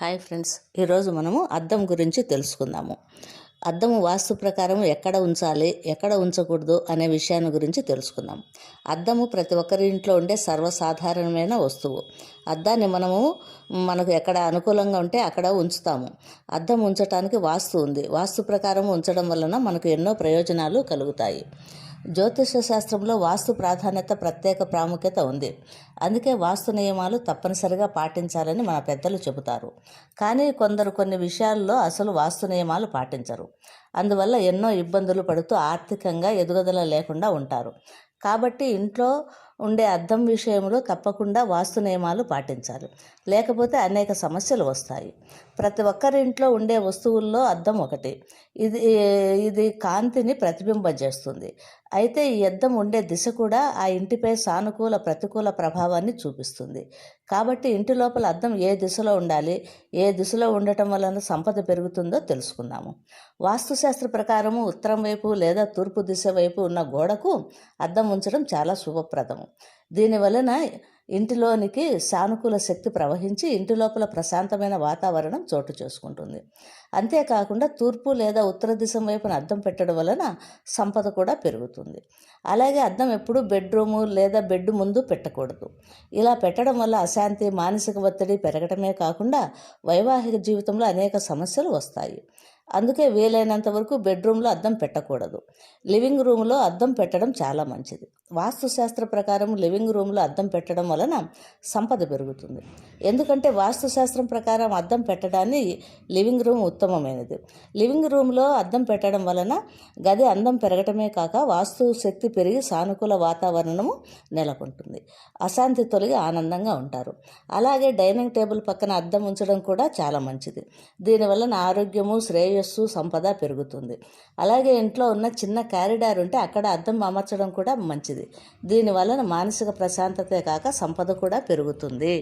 Hi friends ఈరోజు మనము అద్దం గురించి తెలుసుకుందాము. అద్దము వాస్తు ప్రకారం ఎక్కడ ఉంచాలి ఎక్కడ ఉంచకూడదు అనే విషయాన్ని గురించి తెలుసుకుందాం అద్దము ప్రతి ఒక్కరి ఇంట్లో ఉండే సర్వసాధారణమైన వస్తువు. అద్దాన్ని మనము మనకు ఎక్కడ అనుకూలంగా ఉంటే అక్కడ ఉంచుతాము. అద్దం ఉంచటానికి వాస్తు ఉంది. వాస్తు ప్రకారం ఉంచడం వలన మనకు ఎన్నో ప్రయోజనాలు కలుగుతాయి. జ్యోతిష శాస్త్రంలో వాస్తు ప్రాధాన్యత ప్రత్యేక ప్రాముఖ్యత ఉంది. అందుకే వాస్తు నియమాలు తప్పనిసరిగా పాటించాలని మన పెద్దలు చెబుతారు. కానీ కొందరు కొన్ని విషయాల్లో అసలు వాస్తు నియమాలు పాటించరు. అందువల్ల ఎన్నో ఇబ్బందులు పడుతూ ఆర్థికంగా ఎదుగుదల లేకుండా ఉంటారు. కాబట్టి ఇంట్లో ఉండే అర్థం విషయంలో తప్పకుండా వాస్తు నియమాలు పాటించాలి. లేకపోతే అనేక సమస్యలు వస్తాయి. ప్రతి ఒక్కరి ఇంట్లో ఉండే వస్తువుల్లో అద్దం ఒకటి. ఇది ఇది కాంతిని ప్రతిబింబజేస్తుంది. అయితే ఈ అద్దం ఉండే దిశ కూడా ఆ ఇంటిపై సానుకూల ప్రతికూల ప్రభావాన్ని చూపిస్తుంది. కాబట్టి ఇంటి లోపల అద్దం ఏ దిశలో ఉండాలి ఏ దిశలో ఉండటం వలన సంపద పెరుగుతుందో తెలుసుకుందాము. వాస్తుశాస్త్ర ప్రకారము ఉత్తరం వైపు లేదా తూర్పు దిశ వైపు ఉన్న గోడకు అద్దం ఉంచడం చాలా శుభప్రదము. దీనివలన ఇంటిలోనికి సానుకూల శక్తి ప్రవహించి ఇంటి లోపల ప్రశాంతమైన వాతావరణం చోటు చేసుకుంటుంది. అంతేకాకుండా తూర్పు లేదా ఉత్తర దిశ వైపున అద్దం పెట్టడం వలన సంపద కూడా పెరుగుతుంది. అలాగే అద్దం ఎప్పుడూ బెడ్రూము లేదా బెడ్ ముందు పెట్టకూడదు. ఇలా పెట్టడం వల్ల అశాంతి మానసిక ఒత్తిడి పెరగడమే కాకుండా వైవాహిక జీవితంలో అనేక సమస్యలు వస్తాయి. అందుకే వీలైనంత వరకు బెడ్రూమ్లో అద్దం పెట్టకూడదు. లివింగ్ రూమ్లో అద్దం పెట్టడం చాలా మంచిది. వాస్తుశాస్త్ర ప్రకారం లివింగ్ రూమ్లో అద్దం పెట్టడం వలన సంపద పెరుగుతుంది. ఎందుకంటే వాస్తుశాస్త్రం ప్రకారం అద్దం పెట్టడాన్ని లివింగ్ రూమ్ ఉత్తమమైనది. లివింగ్ రూమ్లో అద్దం పెట్టడం వలన గది అందం పెరగటమే కాక వాస్తు శక్తి పెరిగి సానుకూల వాతావరణము నెలకొంటుంది. అశాంతి తొలగి ఆనందంగా ఉంటారు. అలాగే డైనింగ్ టేబుల్ పక్కన అద్దం ఉంచడం కూడా చాలా మంచిది. దీనివలన ఆరోగ్యము శ్రేయస్సు సంపద పెరుగుతుంది. అలాగే ఇంట్లో ఉన్న చిన్న క్యారిడార్ ఉంటే అక్కడ అద్దం అమర్చడం కూడా మంచిది. మంచిది దీనివలన మానసిక ప్రశాంతతే కాక సంపద కూడా పెరుగుతుంది.